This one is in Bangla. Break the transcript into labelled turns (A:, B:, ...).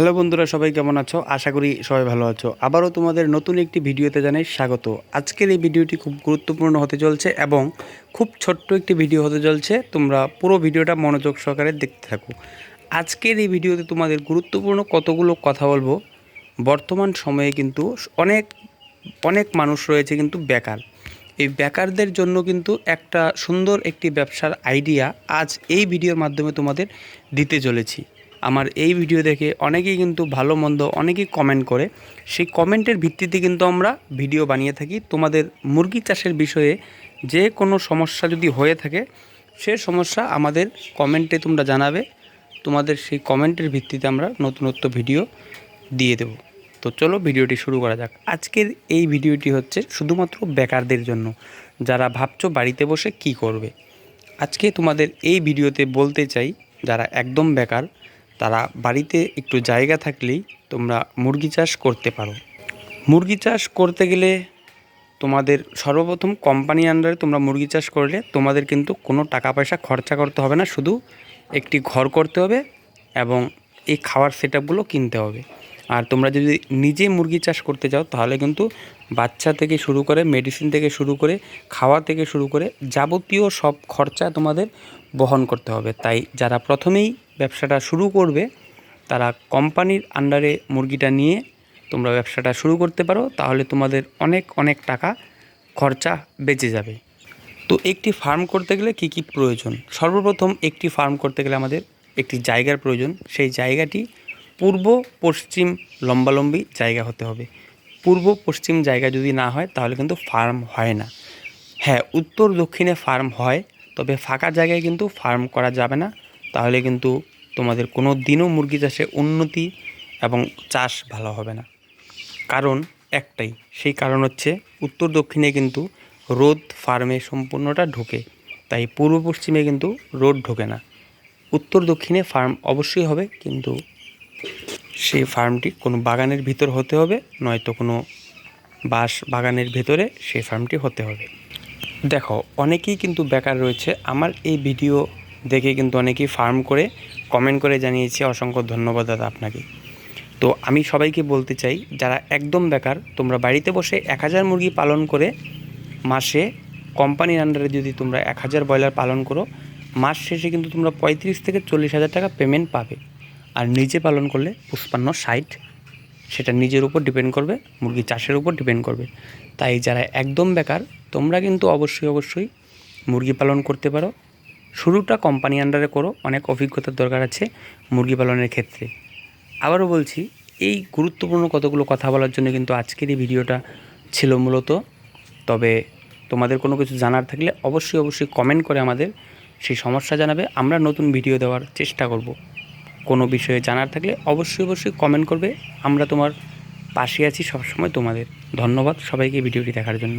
A: হ্যালো বন্ধুরা, সবাই কেমন আছো? আশা করি সবাই ভালো আছো। আবারও তোমাদের নতুন একটি ভিডিওতে জানাই স্বাগত। আজকের এই ভিডিওটি খুব গুরুত্বপূর্ণ হতে চলছে এবং খুব ছোট্ট একটি ভিডিও হতে চলছে। তোমরা পুরো ভিডিওটা মনোযোগ সহকারে দেখতে থাকো। আজকের এই ভিডিওতে তোমাদের গুরুত্বপূর্ণ কতগুলো কথা বলব। বর্তমান সময়ে কিন্তু অনেক অনেক মানুষ রয়েছে কিন্তু বেকার। এই বেকারদের জন্য কিন্তু একটা সুন্দর একটি ব্যবসার আইডিয়া আজ এই ভিডিওর মাধ্যমে তোমাদের দিতে চলেছি। আমার এই ভিডিও দেখে অনেকেই কিন্তু ভালো, মন্দ অনেকেই কমেন্ট করে। সেই কমেন্টের ভিত্তিতে কিন্তু আমরা ভিডিও বানিয়ে থাকি। তোমাদের মুরগি চাষের বিষয়ে যে কোনো সমস্যা যদি হয়ে থাকে, সে সমস্যা আমাদের কমেন্টে তোমরা জানাবে। তোমাদের সেই কমেন্টের ভিত্তিতে আমরা নতুনত্ব ভিডিও দিয়ে দেব। তো চলো ভিডিওটি শুরু করা যাক। আজকের এই ভিডিওটি হচ্ছে শুধুমাত্র বেকারদের জন্য। যারা ভাবছ বাড়িতে বসে কি করবে? আজকে তোমাদের এই ভিডিওতে বলতে চাই, যারা একদম বেকার তারা বাড়িতে একটু জায়গা থাকলেই তোমরা মুরগি চাষ করতে পারো। মুরগি চাষ করতে গেলে তোমাদের সর্বপ্রথম কোম্পানি আন্ডারে তোমরা মুরগি চাষ করলে তোমাদের কিন্তু কোনো টাকা পয়সা খরচা করতে হবে না। শুধু একটি ঘর করতে হবে এবং এই খাওয়ার সেট কিনতে হবে। আর তোমরা যদি নিজে মুরগি চাষ করতে চাও তাহলে কিন্তু বাচ্চা থেকে শুরু করে মেডিসিন থেকে শুরু করে খাওয়া থেকে শুরু করে যাবতীয় সব খরচা তোমাদের বহন করতে হবে। তাই যারা প্রথমেই ব্যবসাটা শুরু করবে, তারা কোম্পানির আন্ডারে মুরগিটা নিয়ে তোমরা ব্যবসাটা শুরু করতে পারো, তাহলে তোমাদের অনেক অনেক টাকা খরচা বেঁচে যাবে। তো একটি ফার্ম করতে গেলে কি কি প্রয়োজন? সর্বপ্রথম একটি ফার্ম করতে গেলে আমাদের একটি জায়গার প্রয়োজন। সেই জায়গাটি পূর্ব, পশ্চিম লম্বালম্বি জায়গা হতে হবে। পূর্ব, পশ্চিম জায়গা যদি না হয়, তাহলে কিন্তু ফার্ম হয় না। হ্যাঁ উত্তর দক্ষিণে ফার্ম হয়, তবে ফাঁকা জায়গায় কিন্তু ফার্ম করা যাবে না। তাহলে কিন্তু তোমাদের কোনো দিনও মুরগি চাষে উন্নতি এবং চাষ ভালো হবে না। কারণ একটাই, সেই কারণ হচ্ছে উত্তর দক্ষিণে কিন্তু রোদ ফার্মে সম্পূর্ণটা ঢোকে। তাই পূর্ব, পশ্চিমে কিন্তু রোদ ঢোকে না। উত্তর দক্ষিণে ফার্ম অবশ্যই হবে, কিন্তু সেই ফার্মটি কোনো বাগানের ভিতর হতে হবে, নয়তো কোনো বাঁশ বাগানের ভেতরে সেই ফার্মটি হতে হবে। দেখো, অনেকেই কিন্তু বেকার রয়েছে। আমার এই ভিডিও দেখে কিন্তু অনেকেই ফার্ম করে কমেন্ট করে জানিয়েছে, অসংখ্য ধন্যবাদ দাদা আপনাকে। তো আমি সবাইকে বলতে চাই, যারা একদম বেকার, তোমরা বাড়িতে বসে এক হাজার মুরগি পালন করে মাসে, কোম্পানির আন্ডারে যদি তোমরা এক হাজার ব্রয়লার পালন করো, মাস শেষে কিন্তু তোমরা পঁয়ত্রিশ থেকে চল্লিশ হাজার টাকা পেমেন্ট পাবে। আর নিজে পালন করলে পুষ্পান্ন ষাট, সেটা নিজের উপর ডিপেন্ড করবে, মুরগি চাষের উপর ডিপেন্ড করবে। তাই যারা একদম বেকার, তোমরা কিন্তু অবশ্যই অবশ্যই মুরগি পালন করতে পারো। শুরুটা কোম্পানি আন্ডারে করো, অনেক অভিজ্ঞতার দরকার আছে মুরগি পালনের ক্ষেত্রে। আবারও বলছি, এই গুরুত্বপূর্ণ কতগুলো কথা বলার জন্য কিন্তু আজকের এই ভিডিওটা ছিল মূলত। তবে তোমাদের কোনো কিছু জানার থাকলে অবশ্যই অবশ্যই কমেন্ট করে আমাদের, সেই সমস্যা জানাবে। আমরা নতুন ভিডিও দেওয়ার চেষ্টা করব। কোনো বিষয়ে জানার থাকলে অবশ্যই অবশ্যই কমেন্ট করবে। আমরা তোমার পাশে আছি সবসময় তোমাদের। ধন্যবাদ সবাইকে ভিডিওটি দেখার জন্য।